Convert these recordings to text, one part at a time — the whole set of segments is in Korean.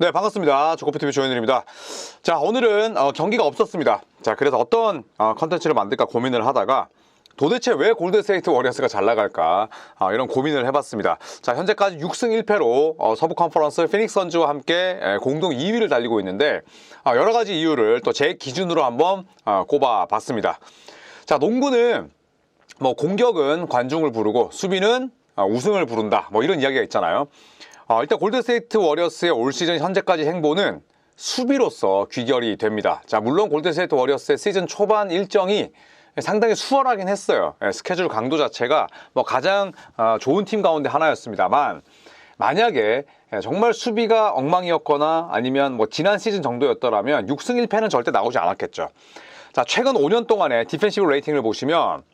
네, 반갑습니다. 조코피TV 조현일입니다. 자, 오늘은 어, 경기가 없었습니다. 자, 그래서 어떤 어, 컨텐츠를 만들까 고민을 하다가 도대체 왜 골든스테이트 워리어스가 잘 나갈까 아, 이런 고민을 해봤습니다. 자 현재까지 6승 1패로 어, 서부 컨퍼런스 피닉스 선즈와 함께 에, 공동 2위를 달리고 있는데 아, 여러 가지 이유를 또 제 기준으로 한번 아, 꼽아봤습니다. 자 농구는 뭐 공격은 관중을 부르고 수비는 아, 우승을 부른다 뭐 이런 이야기가 있잖아요. 어, 일단 골든스테이트 워리어스의 올 시즌 현재까지 행보는 수비로서 귀결이 됩니다. 자 물론 골든스테이트 워리어스의 시즌 초반 일정이 상당히 수월하긴 했어요. 예, 스케줄 강도 자체가 뭐 가장 어, 좋은 팀 가운데 하나였습니다만 만약에 예, 정말 수비가 엉망이었거나 아니면 뭐 지난 시즌 정도였더라면 6승 1패는 절대 나오지 않았겠죠. 자 최근 5년 동안의 디펜시브 레이팅을 보시면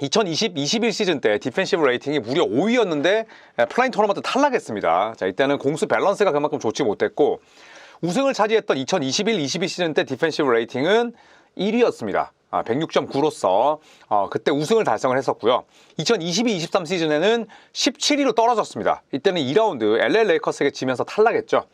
2020, 21 시즌 때 디펜시브 레이팅이 무려 5위였는데 플라인 토너먼트 탈락했습니다. 자, 이때는 공수 밸런스가 그만큼 좋지 못했고 우승을 차지했던 2021, 22 시즌 때 디펜시브 레이팅은 1위였습니다. 아, 106.9로서 어, 그때 우승을 달성을 했었고요. 2022, 23 시즌에는 17위로 떨어졌습니다. 이때는 2라운드 LA 레이커스에게 지면서 탈락했죠.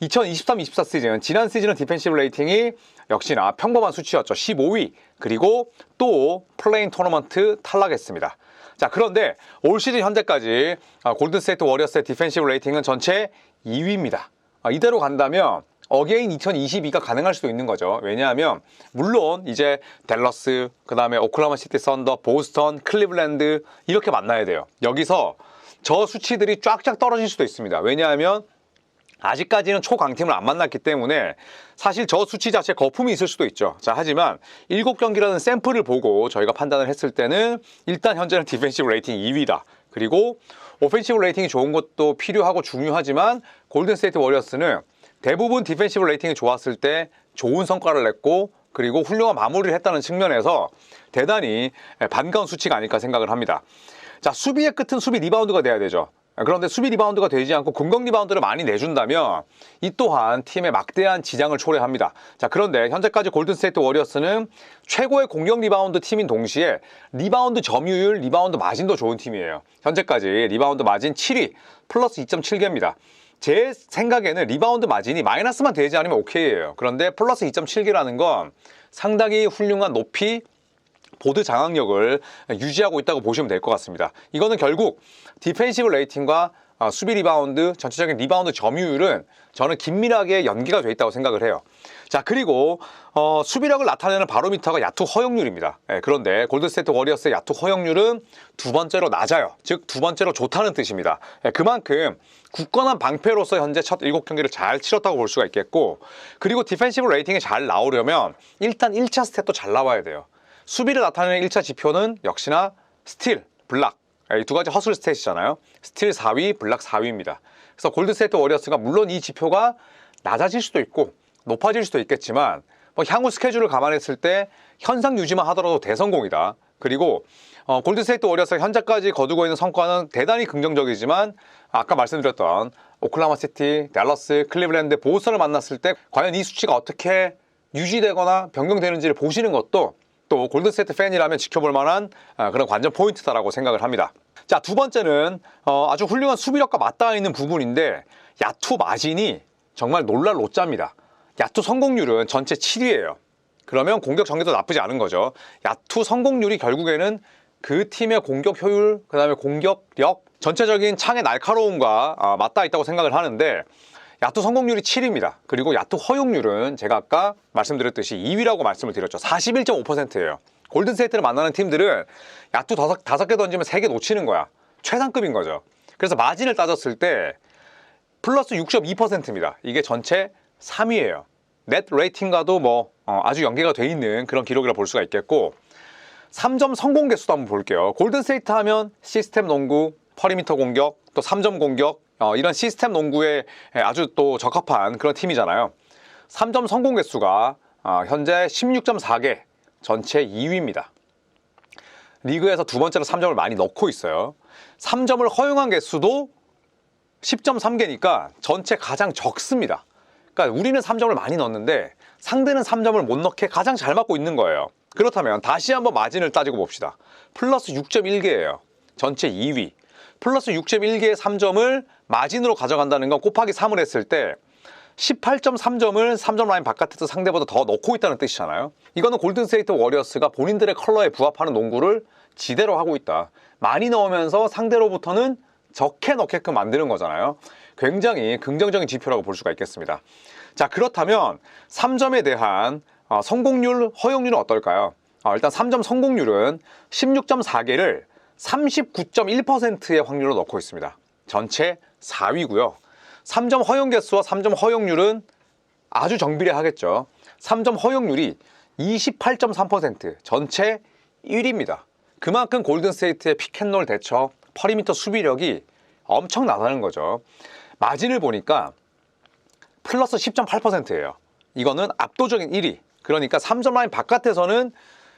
2023, 24 시즌 지난 시즌은 디펜시브 레이팅이 역시나 평범한 수치였죠. 15위 그리고 또 플레인 토너먼트 탈락했습니다. 자 그런데 올 시즌 현재까지 아, 골든스테이트 워리어스의 디펜시브 레이팅은 전체 2위입니다. 아, 이대로 간다면 어게인 2022가 가능할 수도 있는 거죠. 왜냐하면 물론 이제 댈러스, 그 다음에 오클라마 시티 썬더, 보스턴, 클리블랜드 이렇게 만나야 돼요. 여기서 저 수치들이 쫙쫙 떨어질 수도 있습니다. 왜냐하면 아직까지는 초강팀을 안 만났기 때문에 사실 저 수치 자체 거품이 있을 수도 있죠. 자, 하지만 7경기라는 샘플을 보고 저희가 판단을 했을 때는 일단 현재는 디펜시브 레이팅 2위다. 그리고 오펜시브 레이팅이 좋은 것도 필요하고 중요하지만 골든 스테이트 워리어스는 대부분 디펜시브 레이팅이 좋았을 때 좋은 성과를 냈고 그리고 훌륭한 마무리를 했다는 측면에서 대단히 반가운 수치가 아닐까 생각을 합니다. 자, 수비의 끝은 수비 리바운드가 돼야 되죠. 그런데 수비 리바운드가 되지 않고 공격 리바운드를 많이 내준다면 이 또한 팀에 막대한 지장을 초래합니다. 자, 그런데 현재까지 골든스테이트 워리어스는 최고의 공격 리바운드 팀인 동시에 리바운드 점유율, 리바운드 마진도 좋은 팀이에요. 현재까지 리바운드 마진 7위, 플러스 2.7개입니다. 제 생각에는 리바운드 마진이 마이너스만 되지 않으면 오케이예요. 그런데 플러스 2.7개라는 건 상당히 훌륭한 높이 보드 장악력을 유지하고 있다고 보시면 될 것 같습니다. 이거는 결국 디펜시브 레이팅과 어, 수비 리바운드, 전체적인 리바운드 점유율은 저는 긴밀하게 연계가 돼 있다고 생각을 해요. 자, 그리고 어, 수비력을 나타내는 바로미터가 야투 허용률입니다. 예, 그런데 골든스테이트 워리어스의 야투 허용률은 두 번째로 낮아요. 즉, 두 번째로 좋다는 뜻입니다. 예, 그만큼 굳건한 방패로서 현재 첫 일곱 경기를 잘 치렀다고 볼 수가 있겠고, 그리고 디펜시브 레이팅이 잘 나오려면 일단 1차 스탯도 잘 나와야 돼요. 수비를 나타내는 1차 지표는 역시나 스틸, 블락 이 두 가지 허슬 스탯이잖아요. 스틸 4위, 블락 4위입니다. 그래서 골드스테이트 워리어스가 물론 이 지표가 낮아질 수도 있고 높아질 수도 있겠지만 뭐 향후 스케줄을 감안했을 때 현상 유지만 하더라도 대성공이다. 그리고 어, 골드스테이트 워리어스가 현재까지 거두고 있는 성과는 대단히 긍정적이지만 아까 말씀드렸던 오클라마 시티, 댈러스, 클리블랜드, 보스턴을 만났을 때 과연 이 수치가 어떻게 유지되거나 변경되는지를 보시는 것도 또 골든스테이트 팬이라면 지켜볼 만한 아, 그런 관전 포인트다라고 생각을 합니다. 자, 두 번째는 어, 아주 훌륭한 수비력과 맞닿아 있는 부분인데 야투 마진이 정말 놀랄 로짜입니다. 야투 성공률은 전체 7위예요. 그러면 공격 전개도 나쁘지 않은 거죠. 야투 성공률이 결국에는 그 팀의 공격 효율, 그 다음에 공격력, 전체적인 창의 날카로움과 아, 맞닿아 있다고 생각을 하는데 야투 성공률이 7위입니다. 그리고 야투 허용률은 제가 아까 말씀드렸듯이 2위라고 말씀을 드렸죠. 41.5%예요. 골든스테이트를 만나는 팀들은 야투 다섯, 다섯 개 던지면 세 개 놓치는 거야. 최상급인 거죠. 그래서 마진을 따졌을 때 플러스 6.2%입니다. 이게 전체 3위예요. 넷 레이팅과도 뭐 어, 아주 연계가 돼 있는 그런 기록이라 볼 수가 있겠고 3점 성공 개수도 한번 볼게요. 골든스테이트 하면 시스템 농구, 퍼리미터 공격, 또 3점 공격 어, 이런 시스템 농구에 아주 또 적합한 그런 팀이잖아요. 3점 성공 개수가 어, 현재 16.4개, 전체 2위입니다. 리그에서 두 번째로 3점을 많이 넣고 있어요. 3점을 허용한 개수도 10.3개니까 전체 가장 적습니다. 그러니까 우리는 3점을 많이 넣는데 상대는 3점을 못 넣게 가장 잘 맞고 있는 거예요. 그렇다면 다시 한번 마진을 따지고 봅시다. 플러스 6.1개예요. 전체 2위. 플러스 6.1개의 3점을 마진으로 가져간다는 건 곱하기 3을 했을 때 18.3점을 3점 라인 바깥에서 상대보다 더 넣고 있다는 뜻이잖아요. 이거는 골든스테이트 워리어스가 본인들의 컬러에 부합하는 농구를 지대로 하고 있다. 많이 넣으면서 상대로부터는 적게 넣게끔 만드는 거잖아요. 굉장히 긍정적인 지표라고 볼 수가 있겠습니다. 자, 그렇다면 3점에 대한 어, 성공률, 허용률은 어떨까요? 어, 일단 3점 성공률은 16.4개를 39.1%의 확률로 넣고 있습니다. 전체 4위고요. 3점 허용 개수와 3점 허용률은 아주 정비례하겠죠. 3점 허용률이 28.3% 전체 1위입니다. 그만큼 골든스테이트의 피켓롤 대처, 퍼리미터 수비력이 엄청나다는 거죠. 마진을 보니까 플러스 10.8%예요. 이거는 압도적인 1위. 그러니까 3점 라인 바깥에서는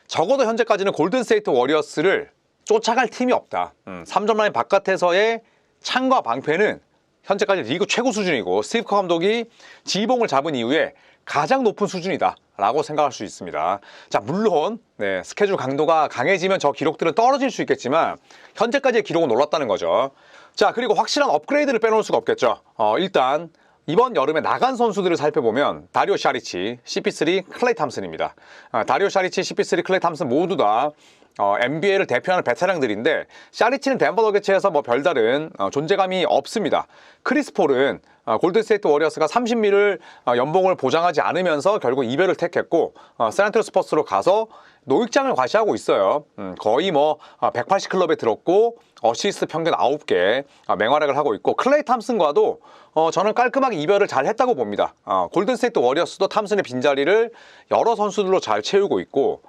적어도 현재까지는 골든스테이트 워리어스를 쫓아갈 팀이 없다. 음, 3점 라인 바깥에서의 창과 방패는 현재까지 리그 최고 수준이고 스티브 커 감독이 지봉을 잡은 이후에 가장 높은 수준이다. 라고 생각할 수 있습니다. 자, 물론, 네, 스케줄 강도가 강해지면 저 기록들은 떨어질 수 있겠지만, 현재까지의 기록은 올랐다는 거죠. 자, 그리고 확실한 업그레이드를 빼놓을 수가 없겠죠. 어, 일단, 이번 여름에 나간 선수들을 살펴보면 다리오 샤리치, CP3, 클레이 탐슨입니다. 아, 다리오 샤리치, CP3, 클레이 탐슨 모두 다 어, NBA를 대표하는 베테랑들인데 샤리치는 덴버 너게츠에서 뭐 별다른 어, 존재감이 없습니다. 크리스 폴은 어, 골든스테이트 워리어스가 30미를 어, 연봉을 보장하지 않으면서 결국 이별을 택했고 어, 샌안토니오 스퍼스로 가서 노익장을 과시하고 있어요. 음, 거의 뭐 180 클럽에 들었고 어시스트 평균 9개 어, 맹활약을 하고 있고 클레이 탐슨과도 어, 저는 깔끔하게 이별을 잘 했다고 봅니다. 어, 골든스테이트 워리어스도 탐슨의 빈자리를 여러 선수들로 잘 채우고 있고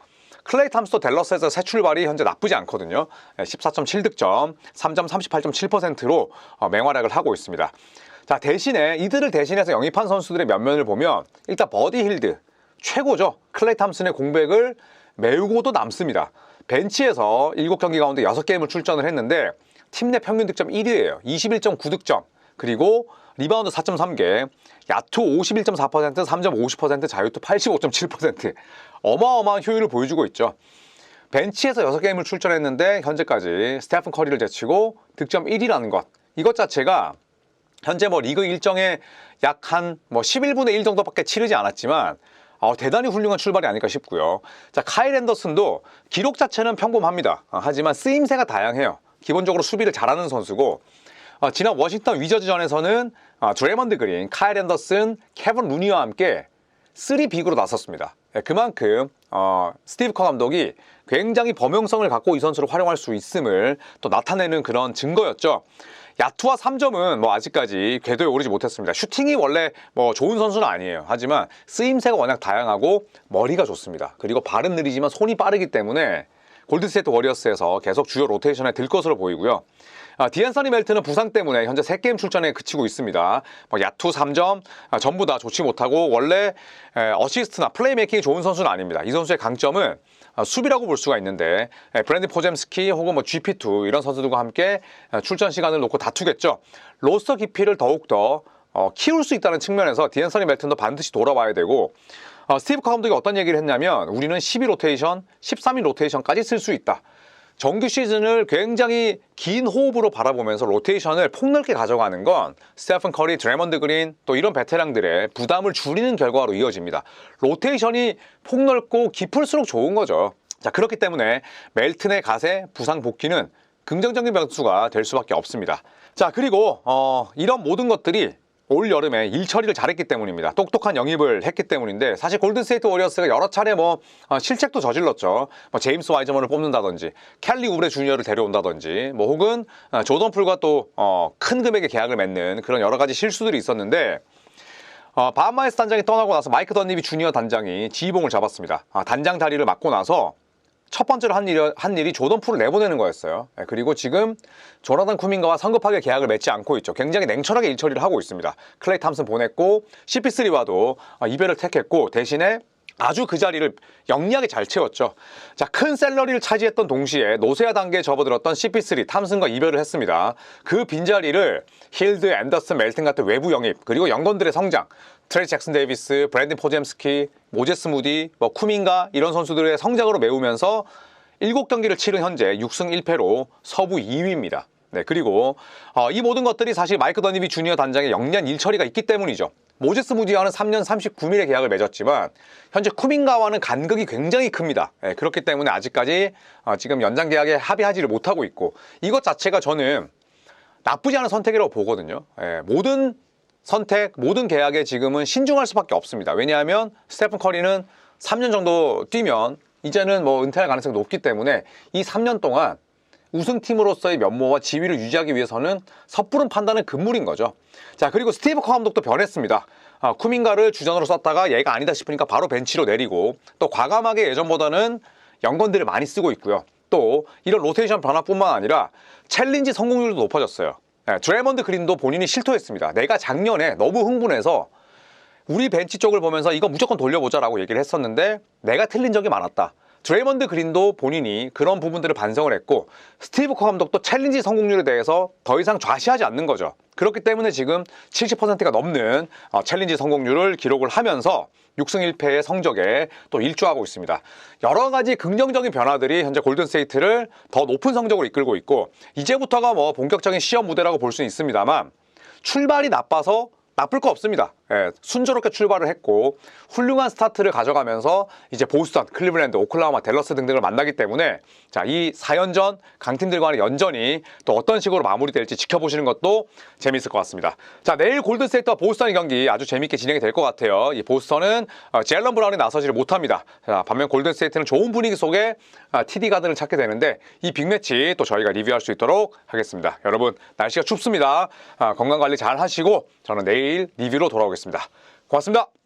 클레이 탐스도 댈러스에서 새 출발이 현재 나쁘지 않거든요. 14.7득점, 3점 38.7%로 어, 맹활약을 하고 있습니다. 자, 대신에 이들을 대신해서 영입한 선수들의 면면을 보면 일단 버디 힐드 최고죠. 클레이 탐슨의 공백을 메우고도 남습니다. 벤치에서 7경기 가운데 6게임을 출전을 했는데 팀 내 평균 득점 1위예요. 21.9득점. 그리고 리바운드 4.3개, 야투 51.4%, 3점 50%, 자유투 85.7% 어마어마한 효율을 보여주고 있죠. 벤치에서 6게임을 출전했는데 현재까지 스테픈 커리를 제치고 득점 1위라는 것. 이것 자체가 현재 뭐 리그 일정의 약한 뭐 11분의 1 정도밖에 치르지 않았지만 어, 대단히 훌륭한 출발이 아닐까 싶고요. 자, 카일 앤더슨도 기록 자체는 평범합니다. 어, 하지만 쓰임새가 다양해요. 기본적으로 수비를 잘하는 선수고 어, 지난 워싱턴 위저즈전에서는 어, 드레먼드 그린, 카일 앤더슨, 케빈 루니와 함께 3빅으로 나섰습니다. 예, 그만큼 어, 스티브 커 감독이 굉장히 범용성을 갖고 이 선수를 활용할 수 있음을 또 나타내는 그런 증거였죠. 야투와 3점은 뭐 아직까지 궤도에 오르지 못했습니다. 슈팅이 원래 뭐 좋은 선수는 아니에요. 하지만 쓰임새가 워낙 다양하고 머리가 좋습니다. 그리고 발은 느리지만 손이 빠르기 때문에 골드스테이트 워리어스에서 계속 주요 로테이션에 들 것으로 보이고요. 아, 디안서니 멜트는 부상 때문에 현재 3게임 출전에 그치고 있습니다. 뭐 야투 3점 아, 전부 다 좋지 못하고 원래 에, 어시스트나 플레이메이킹이 좋은 선수는 아닙니다. 이 선수의 강점은 아, 수비라고 볼 수가 있는데 에, 브랜드 포잼스키 혹은 뭐 GP2 이런 선수들과 함께 에, 출전 시간을 놓고 다투겠죠. 로스터 깊이를 더욱더 어, 키울 수 있다는 측면에서 디앤서니 멜튼도 반드시 돌아와야 되고 어, 스티브 커 감독이 어떤 얘기를 했냐면 우리는 12 로테이션, 13인 로테이션까지 쓸 수 있다. 정규 시즌을 굉장히 긴 호흡으로 바라보면서 로테이션을 폭넓게 가져가는 건 스테픈 커리, 드래먼드 그린 또 이런 베테랑들의 부담을 줄이는 결과로 이어집니다. 로테이션이 폭넓고 깊을수록 좋은 거죠. 자 그렇기 때문에 멜튼의 가세 부상 복귀는 긍정적인 변수가 될 수밖에 없습니다. 자 그리고 어, 이런 모든 것들이 올 여름에 일 처리를 잘했기 때문입니다. 똑똑한 영입을 했기 때문인데 사실 골든스테이트 워리어스가 여러 차례 뭐 어, 실책도 저질렀죠. 뭐 제임스 와이저먼을 뽑는다든지 캘리 우브레 주니어를 데려온다든지 뭐 혹은 어, 조던 풀과 또 어, 큰 금액의 계약을 맺는 그런 여러 가지 실수들이 있었는데 어, 바하마이스 단장이 떠나고 나서 마이크 던니비 주니어 단장이 지휘봉을 잡았습니다. 아, 단장 다리를 맡고 나서 첫 번째로 한 일이, 한 일이 조던 풀을 내보내는 거였어요. 예, 그리고 지금 조나단 쿠민가와 성급하게 계약을 맺지 않고 있죠. 굉장히 냉철하게 일 처리를 하고 있습니다. 클레이 탐슨 보냈고 CP3와도 어, 이별을 택했고 대신에 아주 그 자리를 영리하게 잘 채웠죠. 자, 큰 셀러리를 차지했던 동시에 노세아 단계에 접어들었던 CP3 탐슨과 이별을 했습니다. 그 빈자리를 힐드, 앤더슨, 멜튼 같은 외부 영입, 그리고 영건들의 성장, 트레이 잭슨 데이비스, 브랜든 포잼스키, 모제스 무디, 뭐 쿠민가 이런 선수들의 성장으로 메우면서 7경기를 치른 현재 6승 1패로 서부 2위입니다. 네, 그리고 어, 이 모든 것들이 사실 마이크 더니비 주니어 단장의 영리한 일처리가 있기 때문이죠. 모제스 무디와는 3년 39밀의 계약을 맺었지만 현재 쿠밍가와는 간극이 굉장히 큽니다. 예, 그렇기 때문에 아직까지 어, 지금 연장 계약에 합의하지를 못하고 있고 이것 자체가 저는 나쁘지 않은 선택이라고 보거든요. 예, 모든 선택, 모든 계약에 지금은 신중할 수밖에 없습니다. 왜냐하면 스테픈 커리는 3년 정도 뛰면 이제는 뭐 은퇴할 가능성이 높기 때문에 이 3년 동안 우승팀으로서의 면모와 지위를 유지하기 위해서는 섣부른 판단은 금물인 거죠. 자, 그리고 스티브 커 감독도 변했습니다. 아, 쿠밍가를 주전으로 썼다가 얘가 아니다 싶으니까 바로 벤치로 내리고 또 과감하게 예전보다는 연건들을 많이 쓰고 있고요. 또 이런 로테이션 변화뿐만 아니라 챌린지 성공률도 높아졌어요. 예, 드레먼드 그린도 본인이 실토했습니다. 내가 작년에 너무 흥분해서 우리 벤치 쪽을 보면서 이거 무조건 돌려보자라고 얘기를 했었는데 내가 틀린 적이 많았다. 드레이먼드 그린도 본인이 그런 부분들을 반성을 했고 스티브 커 감독도 챌린지 성공률에 대해서 더 이상 좌시하지 않는 거죠. 그렇기 때문에 지금 70%가 넘는 어, 챌린지 성공률을 기록을 하면서 6승 1패의 성적에 또 일조하고 있습니다. 여러 가지 긍정적인 변화들이 현재 골든스테이트를 더 높은 성적으로 이끌고 있고 이제부터가 뭐 본격적인 시험 무대라고 볼 수는 있습니다만 출발이 나빠서 나쁠 거 없습니다. 예, 순조롭게 출발을 했고 훌륭한 스타트를 가져가면서 이제 보스턴, 클리블랜드, 오클라호마, 댈러스 등등을 만나기 때문에 자, 이 4연전 강팀들과의 연전이 또 어떤 식으로 마무리될지 지켜보시는 것도 재미있을 것 같습니다. 자, 내일 골든스테이트와 보스턴의 경기 아주 재밌게 진행이 될 것 같아요. 이 보스턴은 어, 젤런 브라운이 나서지를 못합니다. 자, 반면 골든스테이트는 좋은 분위기 속에 아, TD 가드를 찾게 되는데 이 빅매치 또 저희가 리뷰할 수 있도록 하겠습니다. 여러분 날씨가 춥습니다. 아, 건강 관리 잘 하시고 저는 내일 리뷰로 돌아오 겠습니다. 고맙습니다.